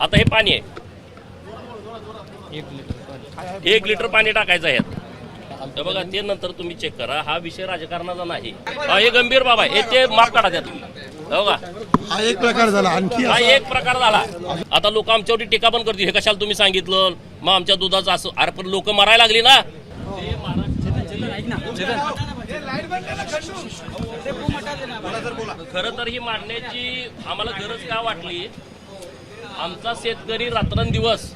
आता हे पाणी आहे. एक लिटर पाणी टाकायचं आहे. बघा ते नंतर तुम्ही चेक करा. हा विषय राजकारणाचा नाही. हा गंभीर बाबा आहे. हे ते माफ काढा त्यात हो का हा एक प्रकार झाला आणखी हा एक प्रकार झाला. आता लोक आमच्यावरती टीका पण करतील. हे कशाला तुम्ही सांगितलं? मग आमच्या दुधाचं असं अरे पण लोक मरायला लागली ना. खरं तर ही मांडण्याची आम्हाला गरज का वाटली? आमचा शेतकरी रात्रंदिवस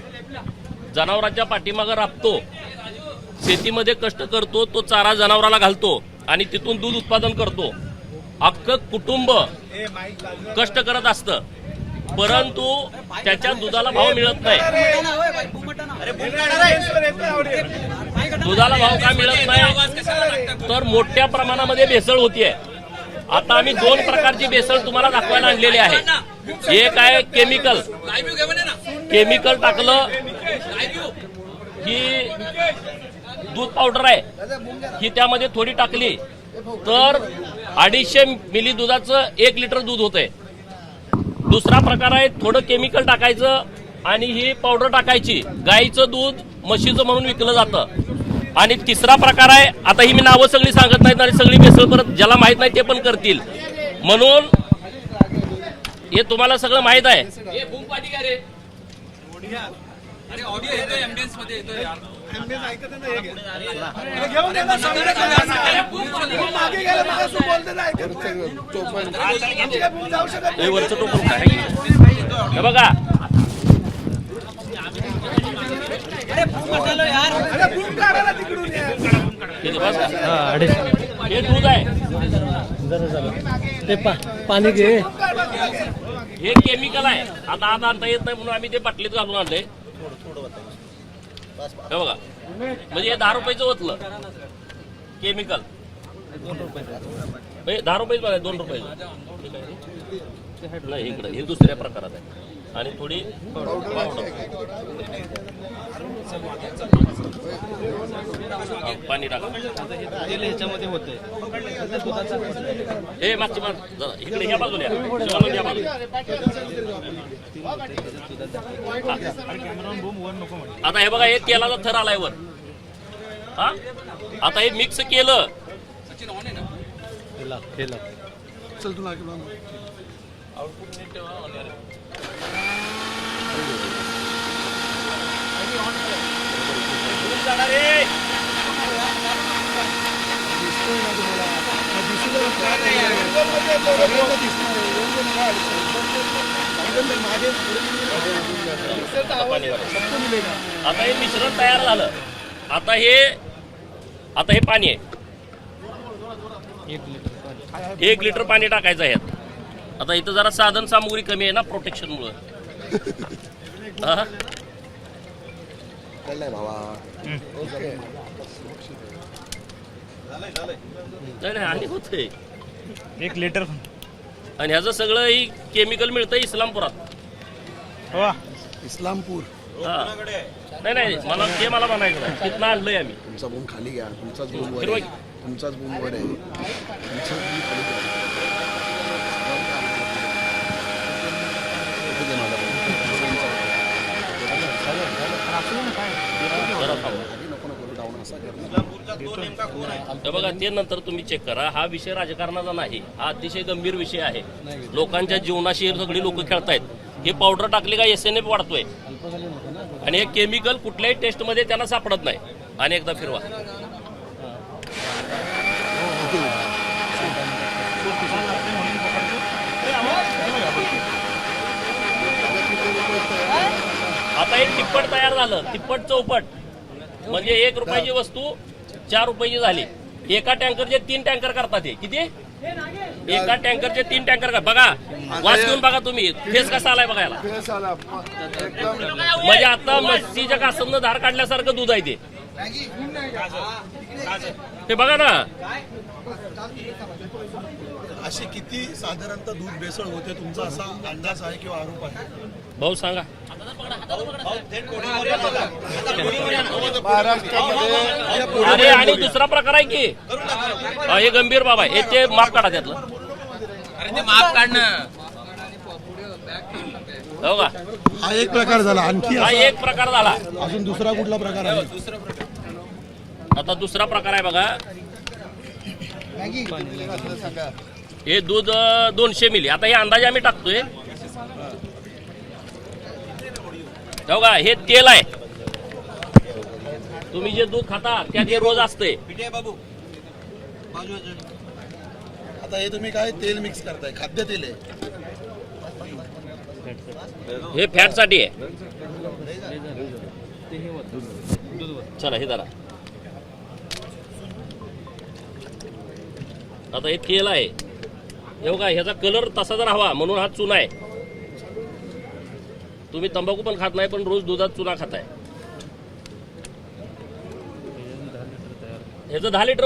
जनावरांच्या पाठीमागं राबतो. शेतीमध्ये कष्ट करतो तो चारा जनावराला घालतो आणि तिथून दूध उत्पादन करतो. अख्खं कुटुंब कष्ट करत असतं. परंतु त्याच्या दुधाला भाव मिळत नाही. दुधाला भाव का मिळत नाही? तर मोठ्या प्रमाणामध्ये भेसळ होतीये. आता आम्ही दोन प्रकारची भेसळ तुम्हाला दाखवायला आणलेली आहे. एक आहे केमिकल केमिकल टाकलं. ही दूध पावडर आहे. ही त्यामध्ये थोडी टाकली. तर अडीचशे मिली दुधाचं एक लिटर दूध होतंय. दुसरा प्रकार आहे थोडं केमिकल टाकायचं आणि ही पावडर टाकायची. गाईचं दूध म्हशीचं म्हणून विकलं जातं. आणि तिसरा प्रकार आहे आता ही मी नावं सगळी सांगत नाहीत आणि सगळी बेसळ परत ज्याला माहीत नाही ते पण करतील. म्हणून हे तुम्हाला सगळं माहीत आहे. अरे ऑडिओ येतोय एम्बियन्समध्ये येतोय. यार हे. वरचं टोकन काय हे बघा किती बस का? हे दूध आहे ते पा पाणी घे. हे केमिकल आहे. आता आता आणता येत नाही म्हणून आम्ही ते बाटलीत घालून आणले. हे बघा. म्हणजे हे दहा रुपयाचं ओतलं. केमिकल म्हणजे दहा रुपयेच बघा दोन रुपये नाही इकडे. हे दुसऱ्या प्रकारात आहे. आणि थोडी पावडर. हा, पाणी टाका. ह्याच्यामध्ये होते हे मागची माग जरा इकडे बाजूला या. बाजूला. आता हे बघा हे तेलाचा थर आलाय वर. हा? आता हे मिक्स केलं. चल तुला किंवा आता हे मिश्रण तयार झालं. आता हे आता हे पाणी आहे. एक लिटर पाणी टाकायचं आहे. आता इथं जरा साधन सामुग्री कमी आहे ना प्रोटेक्शन मुळे. नाही, आणि होतंय. एक लिटर आणि ह्याचं सगळं ही केमिकल मिळतं इस्लामपुरात. हो इस्लामपूर. हा. नाही नाही मला ते मला म्हणायचं नाही. तिथनं आणलंय आम्ही. तुमचा बूम खाली घ्या. तुमचाच बूम वर हिरवा आहे. तुमचाच बूम वर आहे. तुमचं बूम खाली घ्या. इथे दे मला बूम. जरा थांबा. खाली नको नको करू, तर बघा ते नंतर तुम्ही चेक करा. हा विषय राजकारणाचा नाही. हा अतिशय गंभीर विषय आहे. लोकांच्या जीवनाशी सगळी लोक खेळतायत. हे पावडर टाकली का एस एन एफ वाढतोय. आणि हे केमिकल कुठल्याही टेस्टमध्ये त्यांना सापडत नाही. आणि एकदा फिरवा. आता एक तिप्पट तयार झालं. तिप्पट चौपट. म्हणजे एक रुपयाची वस्तू चार रुपयाची झाली. एका टँकरचे तीन टँकर करतात हे किती? एका टँकरचे तीन टँकर कर. बघा वाच घेऊन बघा तुम्ही. फेस कसा आलाय बघायला. म्हणजे आता मच्छीच्या कासमनं धार काढल्यासारखं दूध आहे ते. हे बघा ना. अशी किती साधारणतः दूध भेसळ होते? तुमचा असा अंदाज आहे किंवा आरोप आहे? भाऊ सांगा. अरे आणि दुसरा प्रकार आहे की? हा, हे गंभीर बाब आहे. याचे माप काढा त्यातलं. अरे ते माप काढणं. हो का? हा एक प्रकार झाला. आणखी हा असा एक प्रकार झाला. अजून दुसरा कुठला प्रकार आहे? आता दुसरा प्रकार आहे बघा. हे दूध दोनशे मिली. आता हे अंदाजे आम्ही टाकतोय. हो का हे तेल आहे. तुम्ही जे दूध खाता त्यात हे रोज असते आता हे तुम्ही काय तेल मिक्स करताय? खाद्य तेल आहे. हे फॅटसाठी आहे. चला हे जरा आता हे तेल आहे. हे बघा ह्याचा कलर तसा जर हवा म्हणून हा चुना आहे. तुम्ही तंबाखू पण खात नाही पण रोज दुधात चुना खाताय. ह्याचं दहा लिटर